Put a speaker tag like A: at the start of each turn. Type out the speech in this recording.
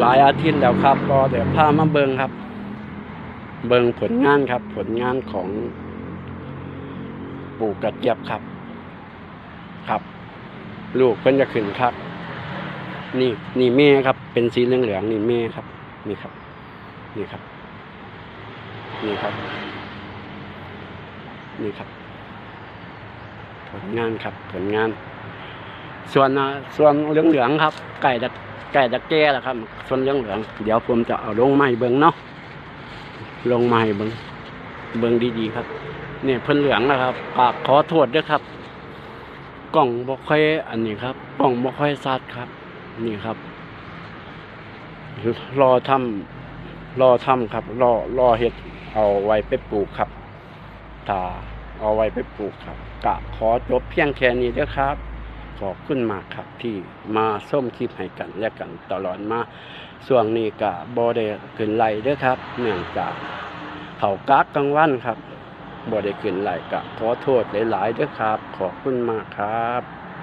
A: หลายอาทิตย์แล้วครับรอแต่พามาเบิงครับ เบิงผลงานครับ ผลงานของปลูกกระเจี๊ยบครับ ครับ ลูกเพิ่นจะขึ้นครับ นี่นี่แม่ครับ เป็นสีเหลืองๆนี่แม่ครับ นี่ครับ นี่ครับ นี่ครับ นี่ครับ ผลงานครับ ผลงาน ส่วนส่วนเหลืองๆครับ ไก่ดักไก่ดักแก่ละครับ ส่วนเหลืองๆเดี๋ยวผมจะเอาลงไม้เบิ้งเนาะลงไม้เบิ้งเบิ้งดีๆครับเนี่ยเพิ่นเหลืองนะครับปากขอโทษด้วยครับ กล่องบ่ค่อยอันนี้ครับ กล่องบ่ค่อยซัดครับ นี่ครับ รอทำรอทำครับ รอรอเห็ดเอาไว้ไปปลูกครับถ้าเอาไว้ไปปลูกครับ กะขอจบเพียงแค่นี้เด้อครับ ขอบคุณมากครับที่มาส้มคลิปให้กันและกันตลอดมาส่วงนี้กะบอได้ขึ้นไหลเด้อครับเนื่องจากเขากักกลางวันครับบอได้ขึ้นไหลกะขอโทษหลายๆเด้อครับ ขอบคุณมากครับ